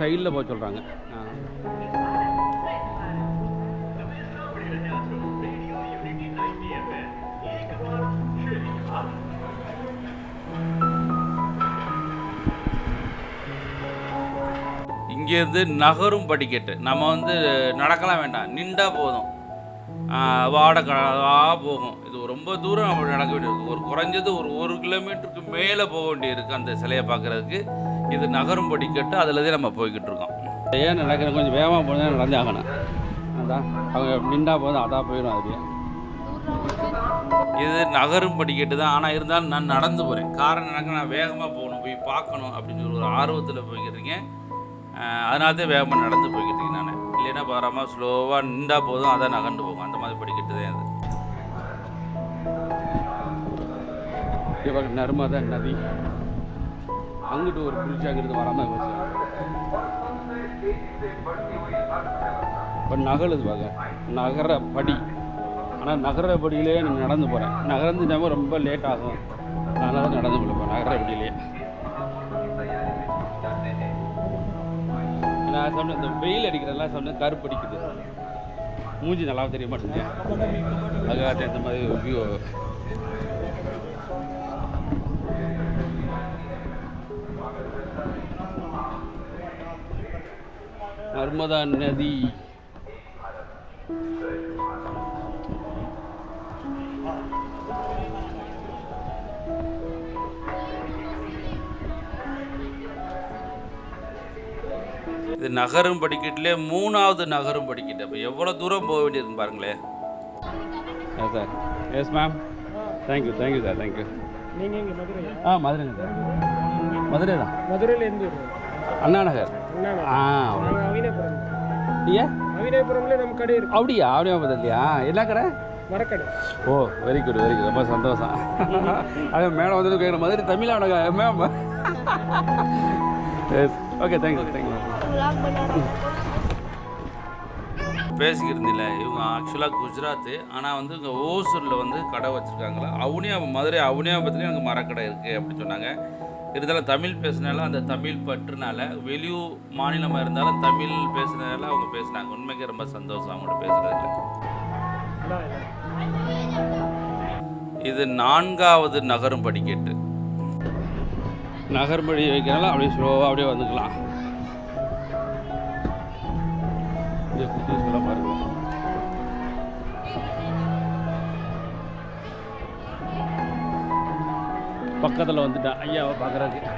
சைடில் போக சொல்கிறாங்க இங்கேருந்து நகரும் படிக்கட்டு. நம்ம வந்து நடக்கலாம் வேண்டாம். நின்றா போதும். வாடகா போகும். இது ரொம்ப தூரம் நம்ம நடக்க வேண்டியிருக்கு ஒரு குறைஞ்சது ஒரு ஒரு கிலோமீட்டருக்கு மேலே போக வேண்டியிருக்கு அந்த சிலையை பார்க்குறதுக்கு. இது நகரும் படிக்கட்டு அதில் தான் நம்ம போய்கிட்டு இருக்கோம் ஏன் நடக்கிறேன் கொஞ்சம் வேகமாக போனால் நடந்தாகணும் அதான் அவங்க நின்றா போதும் அதான் போயிடும் அதுலேயே இது நகரும் படிக்கட்டு தான் ஆனால் இருந்தாலும் நான் நடந்து போகிறேன் காரணம் எனக்கு நான் வேகமாக போகணும் போய் பார்க்கணும் அப்படின்னு ஒரு ஆர்வத்தில் அஹ் அதனால தான் வேகமாக நடந்து போய்கிட்டு இருக்கேன் நான். இல்லைன்னா பாராமல் ஸ்லோவாக நின்றா போதும் அதான் நகர்ந்து போகும். அந்த மாதிரி படிக்கட்டு தான் அது. இவங்க நர்மதா நதி. அங்கிட்டு ஒரு பிரிட்ஜ் அங்கிட்டு வராமல் போச்சு இப்போ நகருது பாக்க நகர படி ஆனால் நகர படியிலே நான் நடந்து போகிறேன் நகர்ந்து நம்ம ரொம்ப லேட் ஆகும். அதனால தான் நடந்து போகிறேன் நகர படியிலே நான் சொன்னேன் இந்த வெயில் அடிக்கிறதெல்லாம் சொன்னேன் கருப்பு அடிக்குது. மூஞ்சி நல்லா தெரிய மாட்டேங்குது அதுக்காக இந்த மாதிரி வியூ நர்மதா நதி. இது நகரும் படிக்கட்டிலே மூணாவது நகரும் படிக்கட்டு. அப்போ எவ்வளோ தூரம் போக வேண்டியதுன்னு பாருங்களேன். Sir yes ma'am thank you thank you sir thank you நீங்க இங்க மதுரையா? ஆ மதுரைங்க சார். மதுரை தான் மதுரையில எந்த ஊர்? அண்ணா நகர் என்னண்ணா ஆ நாங்க அவினாபுரம். ஐயா அவினாபுரம்ல நம்ம கடை இருக்கு. அப்படியா? அப்படியா பதில்லையா என்ன கடை? மரக்கடை. Oh very good very good ரொம்ப சந்தோஷம். அது மேடம் வந்து கேட்குற மாதிரி தமிழான ma'am. Okay thank you thank you பேசிக்கிருந்தில்ல இவங்க ஆக்சுவலாக குஜராத்து ஆனால் வந்து இங்கே ஓசூரில் வந்து கடை வச்சுருக்காங்களா? அவனியா மதுரை அவனியாபத்துலேயும் எனக்கு மரக்கடை இருக்குது அப்படின்னு சொன்னாங்க. இருந்தாலும் தமிழ் பேசினாலும் அந்த தமிழ் பற்றுனால வெளியூர் மாநிலமாக இருந்தாலும் தமிழ் பேசுனதால அவங்க பேசுனாங்க. உண்மைக்கு ரொம்ப சந்தோஷம் அவங்கள்ட்ட பேசுகிறதுல இது நான்காவது நகரும் படிக்கட்டு நகரும் படி வைக்கிறனால அப்படியே ஸ்லோவாக அப்படியே வந்துக்கலாம். பாருங்க பக்கத்தில் வந்துட்டேன் ஐயாவை பார்க்குறதுக்கு